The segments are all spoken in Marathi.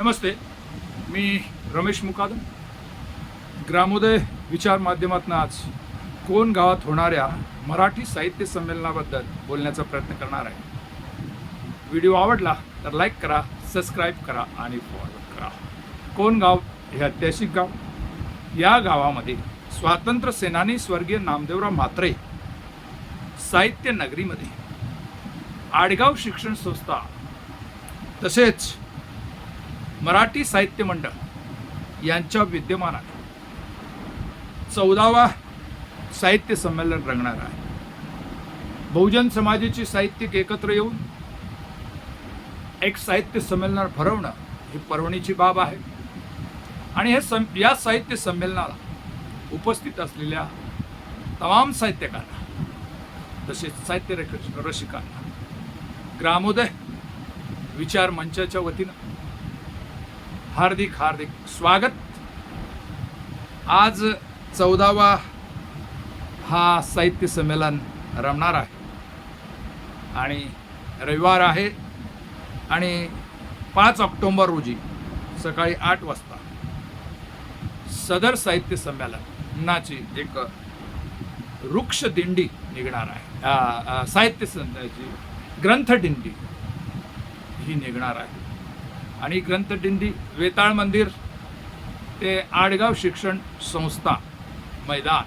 नमस्ते मी रमेश मुकादम. ग्रामोदय विचार माध्यमातून आज कोण गावात होणाऱ्या मराठी साहित्य संमेलनाबद्दल बोलण्याचा प्रयत्न करणार आहे. व्हिडिओ आवडला तर लाईक करा सबस्क्राईब करा आणि फॉलो करा. कोण गाव? हे ऐतिहासिक गाव. या गावामध्ये स्वातंत्र्य सेनानी स्वर्गीय नामदेवराव म्हात्रे साहित्य नगरीमध्ये आडगाव शिक्षण संस्था तसेच मराठी साहित्य मंडळ यांच्या विद्यमानात चौदावा साहित्य संमेलन रंगणार आहे. बहुजन समाजाची साहित्यिक एकत्र येऊन एक साहित्य संमेलन भरवणं ही पर्वणीची बाब आहे. आणि हे सं या साहित्य संमेलनाला उपस्थित असलेल्या तमाम साहित्यकारांना तसेच साहित्य रसिकांना ग्रामोदय विचार मंचाच्या वतीनं हार्दिक हार्दिक स्वागत. आज चौदावा हा साहित्य संमेलन रमणार आहे. आणि रविवार आहे आणि पाच ऑक्टोंबर रोजी सकाळी आठ वाजता सदर साहित्य संमेलनाची एक वृक्ष दिंडी निघणार आहे. साहित्य संमेलनाची ग्रंथदिंडी ही निघणार आहे. आणि ग्रंथदिंडी वेताळ मंदिर ते आडगाव शिक्षण संस्था मैदान.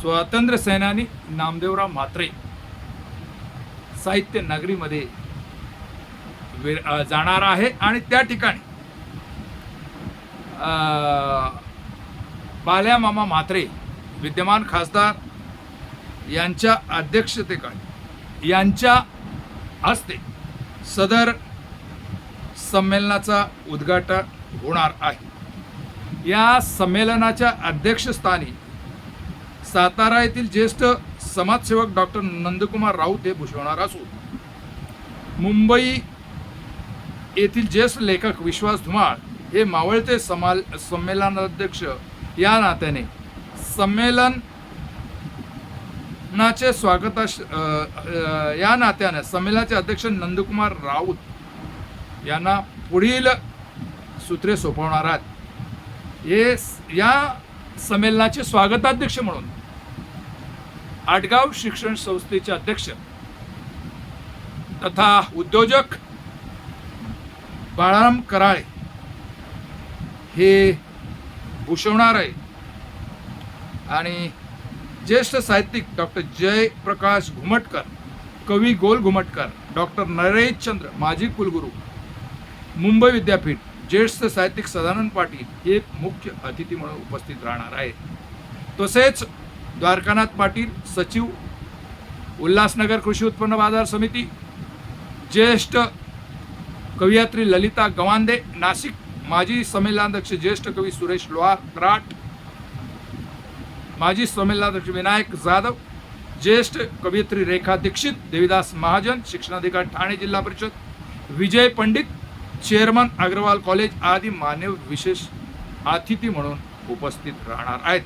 स्वातंत्र्य सेनानी नामदेवराव म्हात्रे साहित्य नगरीमध्ये वे- जाणार आहे आणि त्या ठिकाणी अ, बाल्या मामा म्हात्रे विद्यमान खासदार यांच्या अध्यक्षतेखाली यांच्या हस्ते सदर संमेलनाचा उद्घाटन होणार आहे. या संमेलनाच्या अध्यक्षस्थानी सातारा येथील ज्येष्ठ समाजसेवक डॉक्टर नंदकुमार राऊत हे भूषवणार असून मुंबई येथील ज्येष्ठ लेखक विश्वास धुमाळ हे मावळते समाल संमेलनाध्यक्ष या नात्याने संमेलनाचे स्वागता स्वागताश या नात्याने संमेलनाचे अध्यक्ष नंदकुमार राऊत यांना पुढील सूत्रे सोपवणार आहात. हे या संमेलनाचे स्वागताध्यक्ष म्हणून आटगाव शिक्षण संस्थेचे अध्यक्ष तथा उद्योजक बाळाराम कराळे हे भूषवणार आहे आणि ज्येष्ठ साहित्यिक डॉक्टर जयप्रकाश घुमटकर कवी गोल घुमटकर डॉक्टर नरेश चंद्र माजी कुलगुरू मुंबई विद्यापीठ ज्येष्ठ साहित्यिक सदानंद पाटील हे मुख्य अतिथी म्हणून उपस्थित राहणार आहेत. तसेच द्वारकानाथ पाटील सचिव उल्हासनगर कृषी उत्पन्न बाजार समिती ज्येष्ठ कवयित्री ललिता गवांदे नाशिक माजी संमेलनाध्यक्ष ज्येष्ठ कवी सुरेश लोहार कराट माजी संमेलनाध्यक्ष विनायक जाधव ज्येष्ठ कवयित्री रेखा दीक्षित देविदास महाजन शिक्षणाधिकारी ठाणे जिल्हा परिषद विजय पंडित चेअरमन अग्रवाल कॉलेज आदी मानव विशेष अतिथी म्हणून उपस्थित राहणार आहेत.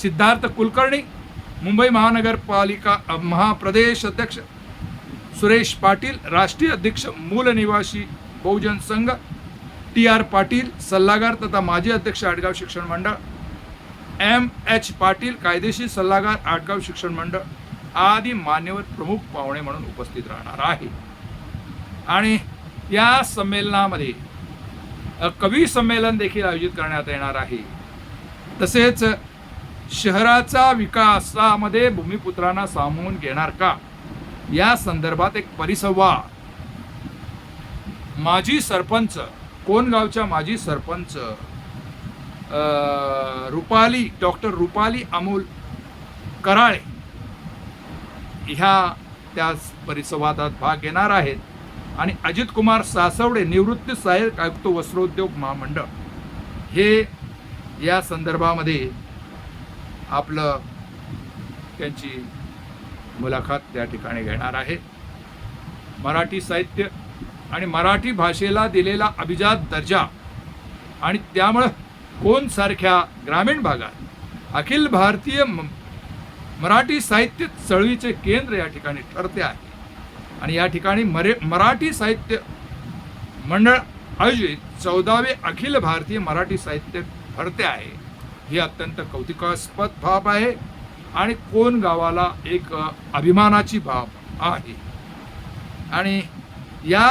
सिद्धार्थ कुलकर्णी मुंबई महानगरपालिका महाप्रदेश अध्यक्ष सुरेश पाटील राष्ट्रीय अध्यक्ष मूल निवासी बहुजन संघ टी आर पाटील सल्लागार तथा माजी अध्यक्ष आडगाव शिक्षण मंडळ एम एच पाटील कायदेशीर सल्लागार आडगाव शिक्षण मंडळ आदी मान्यवर प्रमुख पाहुणे म्हणून उपस्थित राहणार आहे. आणि या संमेलनामध्ये कवी संमेलन देखील आयोजित करण्यात येणार आहे. तसेच शहराचा विकासामध्ये भूमिपुत्रांना सामावून घेणार का? या संदर्भात एक परिसंवाद. माजी सरपंच कोणगावच्या माजी सरपंच रुपाली डॉक्टर रुपाली अमोल कराळे ह्या त्या परिसंवादात भाग घेणार आहेत. आणि अजित कुमार सासवडे निवृत्त सहाय्यक आयुक्त वस्त्रोद्योग महामंडळ. हे या संदर्भामध्ये आपलं त्यांची मुलाखत त्या ठिकाणी घेणार आहे. मराठी साहित्य आणि मराठी भाषेला दिलेला अभिजात दर्जा आणि त्यामुळं कोणसारख्या ग्रामीण भागात अखिल भारतीय म- मराठी साहित्य चळवळीचे केंद्र या ठिकाणी ठरते आहे. आणि या ठिकाणी मरे मराठी साहित्य मंडळ आयोजित चौदावे अखिल भारतीय मराठी साहित्य भरते आहे. ही अत्यंत कौतुकास्पद बाब आहे आणि कोण गावाला एक अभिमानाची बाब आहे. आणि या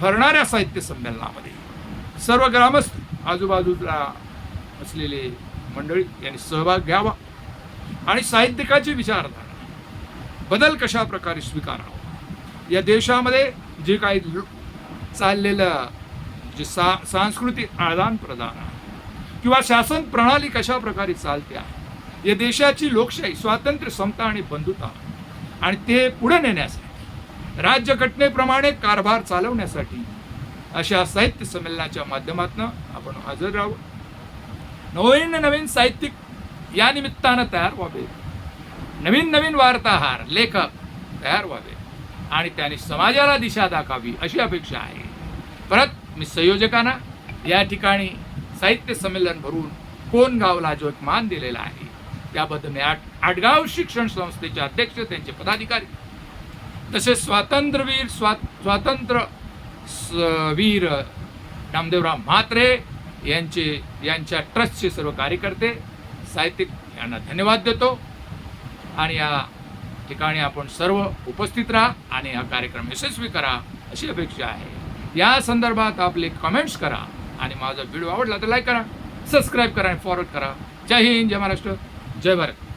भरणाऱ्या साहित्य संमेलनामध्ये सर्व ग्रामस्थ आजूबाजूला असलेले मंडळी यांनी सहभाग घ्यावा. आणि साहित्यिकाची विचारधारा बदल कशा प्रकारे स्वीकारावा? या देशामध्ये जे काही चाललेलं जे सा सांस्कृतिक आदान प्रदान आहे किंवा शासन प्रणाली कशा प्रकारे चालते आहे या देशाची लोकशाही स्वातंत्र्य समता आणि बंधुता आणि ते पुढे नेण्यासाठी राज्यघटनेप्रमाणे कारभार चालवण्यासाठी अशा साहित्य संमेलनाच्या माध्यमातून आपण हजर राहू. नवीन नवीन साहित्यिक या निमित्तानं तयार व्हावे. नवीन नवीन वार्ताहार लेखक तयार व्हावे. आणि त्याने समाजाला दिशा दाखावी अशी अपेक्षा आहे. परत मी संयोजकांना या ठिकाणी साहित्य संमेलन भरून कोण गावला जो एक मान दिलेला आहे त्याबद्दल मी आट आटगाव शिक्षण संस्थेचे अध्यक्ष त्यांचे पदाधिकारी तसेच स्वातंत्र्यवीर स्वा स्वातंत्र्य स- वीर नामदेवराव म्हात्रे यांचे यांच्या ट्रस्टचे सर्व कार्यकर्ते साहित्यिक यांना धन्यवाद देतो. आणि या ठिकाणी आपण सर्व उपस्थित राहा आणि हा कार्यक्रम यशस्वी करा अशी अपेक्षा आहे. या संदर्भात आपले कमेंट्स करा आणि माझा व्हिडिओ आवडला तर लाईक करा सबस्क्राईब करा आणि फॉरवर्ड करा. जय हिंद जय महाराष्ट्र जय भारत.